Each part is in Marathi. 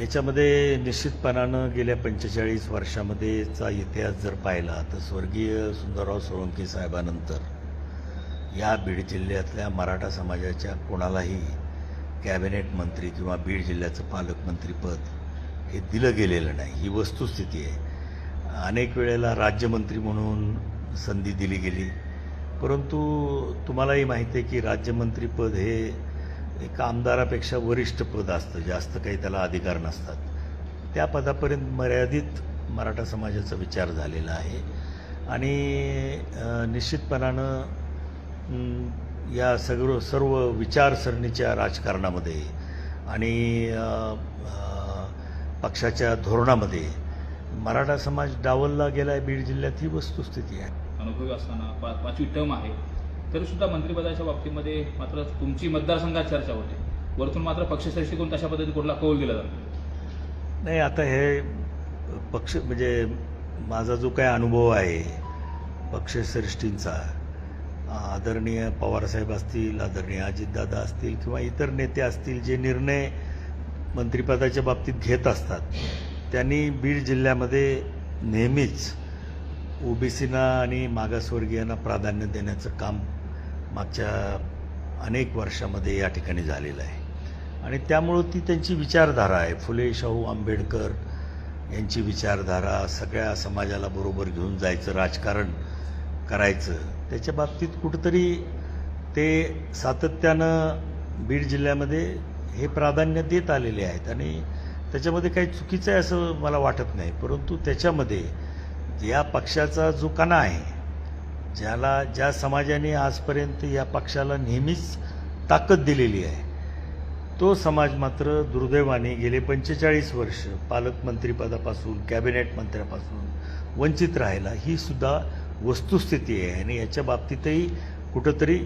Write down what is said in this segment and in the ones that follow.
याच्यामध्ये निश्चितपणानं गेल्या पंचेचाळीस वर्षामध्येचा इतिहास जर पाहिला तर स्वर्गीय सुंदरराव सोळंकी साहेबानंतर या बीड जिल्ह्यातल्या मराठा समाजाच्या कोणालाही कॅबिनेट मंत्री किंवा बीड जिल्ह्याचं पालकमंत्रीपद हे दिलं गेलेलं नाही. ही वस्तुस्थिती आहे. अनेक वेळेला राज्यमंत्री म्हणून संधी दिली गेली. परंतु तुम्हालाही माहिती आहे की राज्यमंत्रीपद हे एक आमदारापेक्षा वरिष्ठ पद असतं जास्त काही त्याला अधिकार नसतात. त्या पदापर्यंत मर्यादित मराठा समाजाचा विचार झालेला आहे. आणि निश्चितपणानं या सगळं सर्व विचारसरणीच्या राजकारणामध्ये आणि पक्षाच्या धोरणामध्ये मराठा समाज डावलला गेला आहे बीड जिल्ह्यात ही वस्तुस्थिती आहे. अनुभवी असताना पाचवी टर्म आहे. तरी सुद्धा मंत्रिपदाच्या बाबतीमध्ये मात्र तुमची मतदारसंघात चर्चा होते. वरतून मात्र पक्षश्रेष्ठीकडून तशा पद्धतीने कुठला कौल दिला जातो नाही. आता हे पक्ष म्हणजे माझा जो काय अनुभव आहे पक्षश्रेष्ठींचा आदरणीय पवारसाहेब असतील आदरणीय अजितदादा असतील किंवा इतर नेते असतील जे निर्णय मंत्रिपदाच्या बाबतीत घेत असतात त्यांनी बीड जिल्ह्यामध्ये नेहमीच ओबीसीना आणि मागासवर्गीयांना प्राधान्य देण्याचं काम मागच्या अनेक वर्षामध्ये या ठिकाणी झालेलं आहे. आणि त्यामुळं ती त्यांची विचारधारा आहे. फुले शाहू आंबेडकर यांची विचारधारा सगळ्या समाजाला बरोबर घेऊन जायचं राजकारण करायचं त्याच्या बाबतीत कुठंतरी ते सातत्यानं बीड जिल्ह्यामध्ये हे प्राधान्य देत आलेले आहेत. आणि त्याच्यामध्ये काही चुकीचं आहे असं मला वाटत नाही. परंतु त्याच्यामध्ये या पक्षाचा जो कणा आहे ज्याला ज्या समाजाने आजपर्यंत या पक्षाला नेहमीच ताकद दिलेली आहे तो समाज मात्र दुर्दैवाने गेले पंचेचाळीस वर्ष पालकमंत्रीपदापासून कॅबिनेट मंत्र्यापासून वंचित राहिला ही सुद्धा वस्तुस्थिती आहे आणि याच्या बाबतीतही कुठंतरी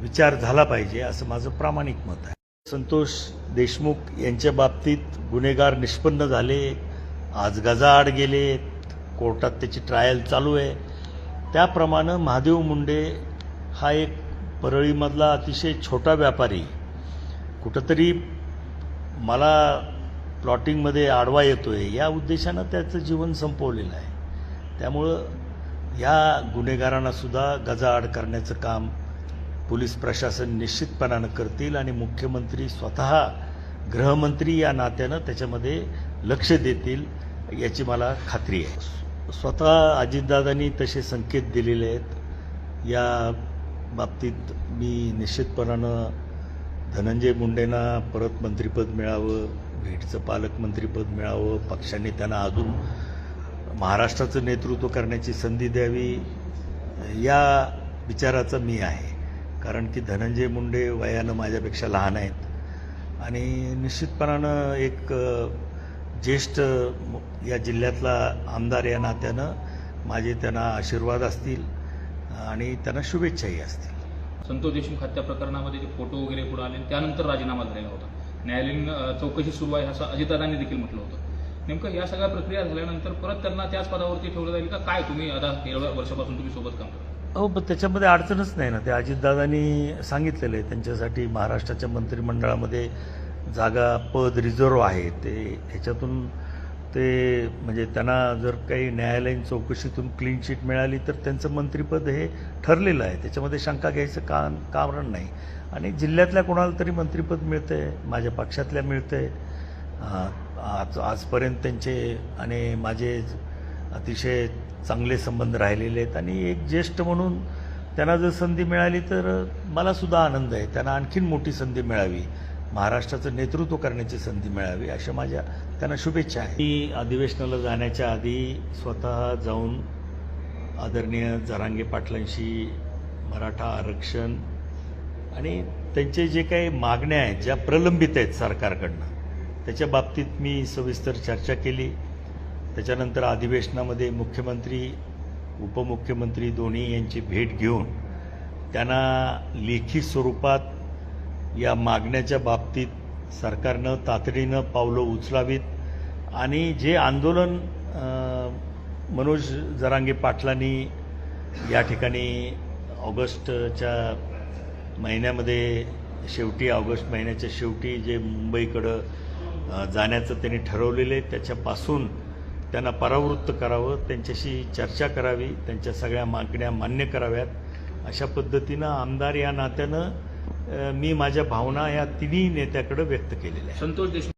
विचार झाला पाहिजे असं माझं प्रामाणिक मत आहे. संतोष देशमुख यांच्या बाबतीत गुन्हेगार निष्पन्न झाले आज गजाआड गेले कोर्टात त्याची ट्रायल चालू आहे. त्याप्रमाणे महादेव मुंडे हा एक परळीमधला अतिशय छोटा व्यापारी. कुठंतरी मला प्लॉटिंगमध्ये आडवा येतो आहे या उद्देशानं त्याचं जीवन संपवलेलं आहे. त्यामुळं या गुन्हेगारांनासुद्धा गजाआड करण्याचं काम पोलीस प्रशासन निश्चितपणानं करतील आणि मुख्यमंत्री स्वतः गृहमंत्री या नात्यानं त्याच्यामध्ये लक्ष देतील याची मला खात्री आहे. स्वतः अजितदादांनी तसे संकेत दिलेले आहेत. या बाबतीत मी निश्चितपणानं धनंजय मुंडेंना परत मंत्रिपद मिळावं भेटचं पालकमंत्रीपद मिळावं पक्षाने त्यांना अजून महाराष्ट्राचं नेतृत्व करण्याची संधी द्यावी या विचाराचा मी आहे. कारण की धनंजय मुंडे वयानं माझ्यापेक्षा लहान आहेत. आणि निश्चितपणानं एक ज्येष्ठ या जिल्ह्यातला आमदार या नात्यानं माझे त्यांना आशीर्वाद असतील आणि त्यांना शुभेच्छाही असतील. संतोष देशमुख हत्या प्रकरणामध्ये जे फोटो वगैरे पुढे आले त्यानंतर राजीनामा झालेला होता. न्यायालयीन चौकशी सुरू आहे असं अजितदादांनी देखील म्हटलं होतं. नेमकं या सगळ्या प्रक्रिया झाल्यानंतर परत त्यांना त्याच पदावरती ठेवलं जाईल का? काय तुम्ही आता एवढ्या वर्षापासून तुम्ही सोबत काम करता? हो पण त्याच्यामध्ये अडचणच नाही ना. ते अजितदादांनी सांगितलेलं आहे त्यांच्यासाठी महाराष्ट्राच्या मंत्रिमंडळामध्ये जागा पद रिझर्व आहे ते. ह्याच्यातून ते म्हणजे त्यांना जर काही न्यायालयीन चौकशीतून क्लीन चिट मिळाली तर त्यांचं मंत्रिपद हे ठरलेलं आहे. त्याच्यामध्ये शंका घ्यायचं का कारण नाही. आणि जिल्ह्यातल्या कोणाला तरी मंत्रिपद आहे माझ्या पक्षातल्या मिळतं आहे आज आजपर्यंत त्यांचे आणि माझे अतिशय चांगले संबंध राहिलेले आहेत. आणि एक ज्येष्ठ म्हणून त्यांना जर संधी मिळाली तर मला सुद्धा आनंद आहे. त्यांना आणखीन मोठी संधी मिळावी. महाराष्ट्राचं नेतृत्व करण्याची संधी मिळावी अशा माझ्या त्यांना शुभेच्छा आहे मी अधिवेशनाला जाण्याच्या आधी स्वतः जाऊन आदरणीय जरांगे पाटलांशी मराठा आरक्षण आणि त्यांचे जे काही मागण्या आहेत ज्या प्रलंबित आहेत सरकारकडनं त्याच्या बाबतीत मी सविस्तर चर्चा केली. त्याच्यानंतर अधिवेशनामध्ये मुख्यमंत्री उपमुख्यमंत्री दोन्ही यांची भेट घेऊन त्यांना लेखी स्वरूपात या मागण्याच्या बाबतीत सरकारनं तातडीनं पावलं उचलावीत. आणि जे आंदोलन मनोज जरांगे पाटलांनी या ठिकाणी ऑगस्टच्या महिन्यामध्ये शेवटी ऑगस्ट महिन्याच्या शेवटी जे मुंबईकडं जाण्याचं त्यांनी ठरवलेलं आहे त्याच्यापासून त्यांना परावृत्त करावं त्यांच्याशी चर्चा करावी त्यांच्या सगळ्या मागण्या मान्य कराव्यात. अशा पद्धतीनं आमदार या नात्यानं मी माझ्या भावना या तिन्ही नेत्याकडे व्यक्त केलेल्या आहेत. संतोष देशमुख